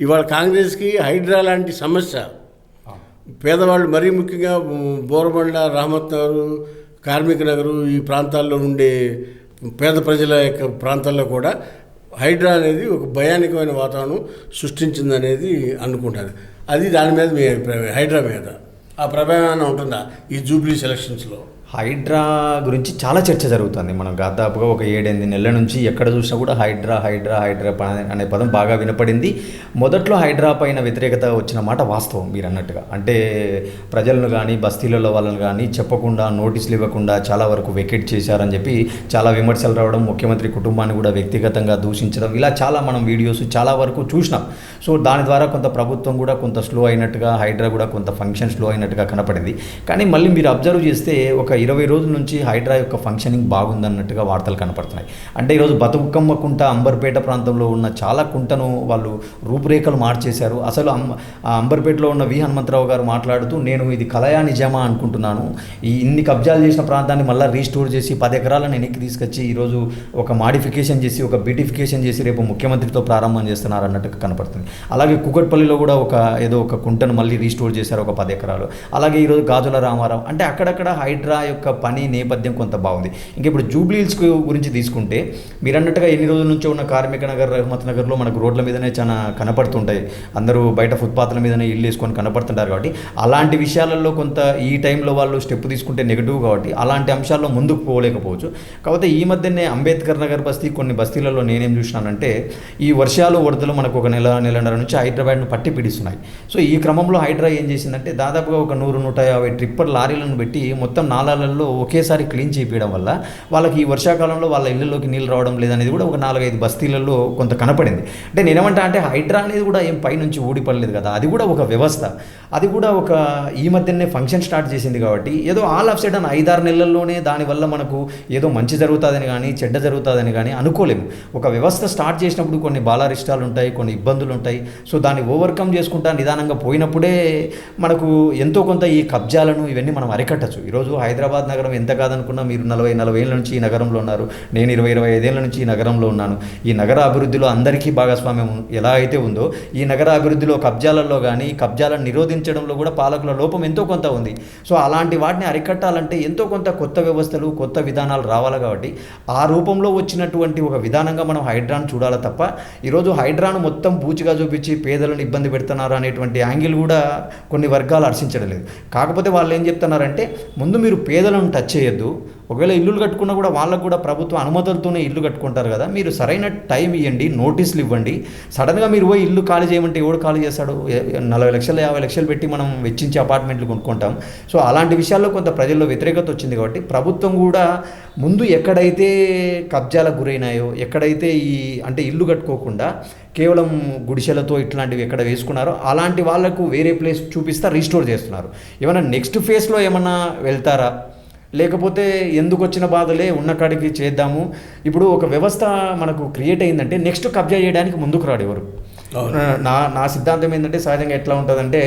ఇవాళ కాంగ్రెస్కి హైడ్రా లాంటి సమస్య. పేదవాళ్ళు మరీ ముఖ్యంగా బోరబండ రహమత్ నగరు కార్మిక నగరు ఈ ప్రాంతాల్లో ఉండే పేద ప్రజల యొక్క ప్రాంతాల్లో కూడా హైడ్రా అనేది ఒక భయానకమైన వాతావరణం సృష్టించిందనేది అనుకుంటారు. అది దాని మీద మీ అభిప్రాయం హైడ్రా మీద. ఆ ప్రభావం ఏమైనా ఉంటుందా ఈ జూబ్లీ సెలక్షన్స్లో? హైడ్రా గురించి చాలా చర్చ జరుగుతుంది. మనం దాదాపుగా ఒక ఏడెనిమిది నెలల నుంచి ఎక్కడ చూసినా కూడా హైడ్రా హైడ్రా హైడ్రా ప- అనే పదం బాగా వినపడింది. మొదట్లో హైడ్రా పైన వ్యతిరేకత వచ్చిన మాట వాస్తవం మీరు అన్నట్టుగా. అంటే ప్రజలను కానీ బస్తీలలో వాళ్ళని కానీ చెప్పకుండా నోటీసులు ఇవ్వకుండా చాలా వరకు వెకెట్ చేశారని చెప్పి చాలా విమర్శలు రావడం ముఖ్యమంత్రి కుటుంబాన్ని కూడా వ్యక్తిగతంగా దూషించడం ఇలా చాలా మనం వీడియోస్ చాలా వరకు చూసినాం. సో దాని ద్వారా కొంత ప్రభుత్వం కూడా కొంత స్లో అయినట్టుగా హైడ్రా కూడా కొంత ఫంక్షన్ స్లో అయినట్టుగా కనపడింది. కానీ మళ్ళీ మీరు అబ్జర్వ్ చేస్తే ఒక ఇరవై రోజుల నుంచి హైడ్రా యొక్క ఫంక్షనింగ్ బాగుందన్నట్టుగా వార్తలు కనపడుతున్నాయి. అంటే ఈరోజు బతుకమ్మ కుంట అంబర్పేట ప్రాంతంలో ఉన్న చాలా కుంటను వాళ్ళు రూపురేఖలు మార్చేశారు. అసలు అంబర్పేటలో ఉన్న వి హనుమంతరావు గారు మాట్లాడుతూ నేను ఇది కలయా నిజమా అనుకుంటున్నాను. ఈ ఇన్ని కబ్జాలు చేసిన ప్రాంతాన్ని మళ్ళీ రీస్టోర్ చేసి పది ఎకరాలను వెనక్కి తీసుకొచ్చి ఈరోజు ఒక మాడిఫికేషన్ చేసి ఒక బ్యూటిఫికేషన్ చేసి రేపు ముఖ్యమంత్రితో ప్రారంభం చేస్తున్నారు అన్నట్టుగా కనపడుతుంది. అలాగే కుకట్పల్లిలో కూడా ఒక ఏదో ఒక కుంటను మళ్ళీ రీస్టోర్ చేశారు ఒక పది ఎకరాలు. అలాగే ఈరోజు గాజుల రామారావు. అంటే అక్కడక్కడ హైడ్రా యొక్క పని నేపథ్యం కొంత బాగుంది. ఇంకా ఇప్పుడు జూబ్లీహిల్స్ గురించి తీసుకుంటే మీరు అన్నట్టుగా ఎన్ని రోజుల నుంచో ఉన్న కార్మిక నగర్ రహమత్ నగర్లో మనకు రోడ్ల మీదనే చాలా కనపడుతుంటాయి. అందరూ బయట ఫుట్పాత్ల మీదనే ఇల్లు వేసుకొని కనపడుతుంటారు కాబట్టి అలాంటి విషయాలలో కొంత ఈ టైంలో వాళ్ళు స్టెప్ తీసుకుంటే నెగిటివ్ కాబట్టి అలాంటి అంశాల్లో ముందుకు పోలేకపోవచ్చు. కాకపోతే ఈ మధ్యనే అంబేద్కర్ నగర్ బస్తీ కొన్ని బస్తీలలో నేనేం చూసినానంటే ఈ వర్షాలు వరదలు మనకు ఒక నెల నెలన్నర నుంచి హైదరాబాద్ను పట్టి పిడిస్తున్నాయి. సో ఈ క్రమంలో హైడ్రా ఏం చేసిందంటే దాదాపుగా ఒక నూరు నూట యాభై ట్రిప్పర్ లారీలను పెట్టి మొత్తం నాలాలలో ఒకేసారి క్లీన్ చేయించడం వల్ల వాళ్ళకి ఈ వర్షాకాలంలో వాళ్ళ ఇళ్ళలోకి నీళ్ళు రావడం లేదనేది కూడా ఒక నాలుగైదు బస్తీలలో కొంత కనపడింది. అంటే నేనేమంటా అంటే హైడ్రా అనేది కూడా ఏం పైనుంచి ఊడిపడలేదు కదా. అది కూడా ఒక వ్యవస్థ. అది కూడా ఒక ఈ మధ్యనే ఫంక్షన్ స్టార్ట్ చేసింది కాబట్టి ఏదో ఆల్ ఆఫ్ సైడ్ ఐదారు నెలల్లోనే దానివల్ల మనకు ఏదో మంచి జరుగుతుందని కానీ చెడ్డ జరుగుతుందని కానీ అనుకోలేము. ఒక వ్యవస్థ స్టార్ట్ చేసినప్పుడు కొన్ని బాలారిష్టాలు ఉంటాయి కొన్ని ఇబ్బందులు ఉంటాయి. సో దాన్ని ఓవర్కమ్ చేసుకుంటా నిదానంగా పోయినప్పుడే మనకు ఎంతో కొంత ఈ కబ్జాలను ఇవన్నీ మనం అరికట్టచ్చు. ఈరోజు హైదరాబాద్ నగరం ఎంత కాదనుకున్నా మీరు నలభై నలభై ఏళ్ళ నుంచి ఈ నగరంలో ఉన్నారు. నేను ఇరవై ఇరవై ఐదేళ్ళ నుంచి ఈ నగరంలో ఉన్నాను. ఈ నగర అభివృద్ధిలో అందరికీ భాగస్వామ్యం ఎలా అయితే ఉందో ఈ నగర అభివృద్ధిలో కబ్జాలలో కానీ కబ్జాలను నిరోధించడంలో కూడా పాలకుల లోపం ఎంతో కొంత ఉంది. సో అలాంటి వాటిని అరికట్టాలంటే ఎంతో కొంత కొత్త వ్యవస్థలు కొత్త విధానాలు రావాలి కాబట్టి ఆ రూపంలో వచ్చినటువంటి ఒక విధానంగా మనం హైడ్రాను చూడాలి తప్ప ఈరోజు హైడ్రాను మొత్తం పూచిగా చూపించి పేదలను ఇబ్బంది పెడుతున్నారు అనేటువంటి యాంగిల్ కూడా కొన్ని వర్గాలు హర్షించడం లేదు. కాకపోతే వాళ్ళు ఏం చెప్తున్నారంటే ముందు మీరు పేదలను టచ్ చేయొద్దు. ఒకవేళ ఇల్లులు కట్టుకున్నా కూడా వాళ్ళకు కూడా ప్రభుత్వ అనుమతులతోనే ఇల్లు కట్టుకుంటారు కదా. మీరు సరైన టైం ఇవ్వండి నోటీసులు ఇవ్వండి. సడన్గా మీరు పోయి ఇల్లు ఖాళీ చేయమంటే ఎవడు ఖాళీ చేస్తాడు? నలభై లక్షలు యాభై లక్షలు పెట్టి మనం వెచ్చించి అపార్ట్మెంట్లు కొనుక్కుంటాం. సో అలాంటి విషయాల్లో కొంత ప్రజల్లో వ్యతిరేకత వచ్చింది కాబట్టి ప్రభుత్వం కూడా ముందు ఎక్కడైతే కబ్జాలకు గురైనాయో ఎక్కడైతే ఈ అంటే ఇల్లు కట్టుకోకుండా కేవలం గుడిసెలతో ఇట్లాంటివి ఎక్కడ వేసుకున్నారో అలాంటి వాళ్ళకు వేరే ప్లేస్ చూపిస్తా రీస్టోర్ చేస్తున్నారు. ఏమైనా నెక్స్ట్ ఫేజ్లో ఏమన్నా వెళ్తారా? లేకపోతే ఎందుకు వచ్చిన బాధలే ఉన్న కాడికి చేద్దాము. ఇప్పుడు ఒక వ్యవస్థ మనకు క్రియేట్ అయిందంటే నెక్స్ట్ కబ్జా చేయడానికి ముందుకు రాడు ఎవరు. నా నా సిద్ధాంతం ఏంటంటే సహజంగా ఎట్లా ఉంటుందంటే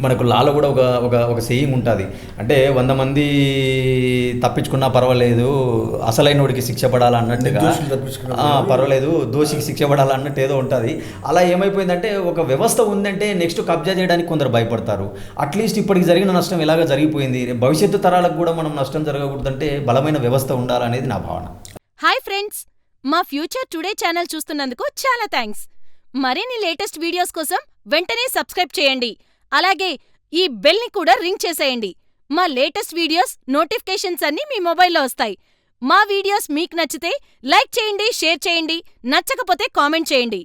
మనకు లాలో కూడా ఒక ఒక ఒక సేయింగ్ ఉంటుంది. అంటే వంద మంది తప్పించుకున్నా పర్వాలేదు అసలైనోడికి శిక్ష పడాలి అన్నట్టుగా. నిర్దోషులు తప్పించుకున్నా ఆ, పర్వాలేదు దోషికి శిక్ష పడాలి అన్నట్టు ఏదో ఉంటుంది. అలా ఏమైపోయిందంటే ఒక వ్యవస్థ ఉందంటే నెక్స్ట్ కబ్జా చేయడానికి కొందరు భయపడతారు. అట్లీస్ట్ ఇప్పటికి జరిగిన నష్టం ఎలాగ జరిగిపోయింది? భవిష్యత్తు తరాలకు కూడా మనం నష్టం జరగకూడదంటే బలమైన వ్యవస్థ ఉండాలనేది నా భావన. Hi friends! మా ఫ్యూచర్ టుడే ఛానల్ చూస్తున్నందుకు చాలా థ్యాంక్స్. మరిన్ని లేటెస్ట్ వీడియోస్ కోసం వెంటనే సబ్స్క్రైబ్ చేయండి. అలాగే ఈ బెల్ని కూడా రింగ్ చేసేయండి. మా లేటెస్ట్ వీడియోస్ నోటిఫికేషన్స్ అన్నీ మీ మొబైల్లో వస్తాయి. మా వీడియోస్ మీకు నచ్చితే లైక్ చేయండి షేర్ చేయండి నచ్చకపోతే కామెంట్ చేయండి.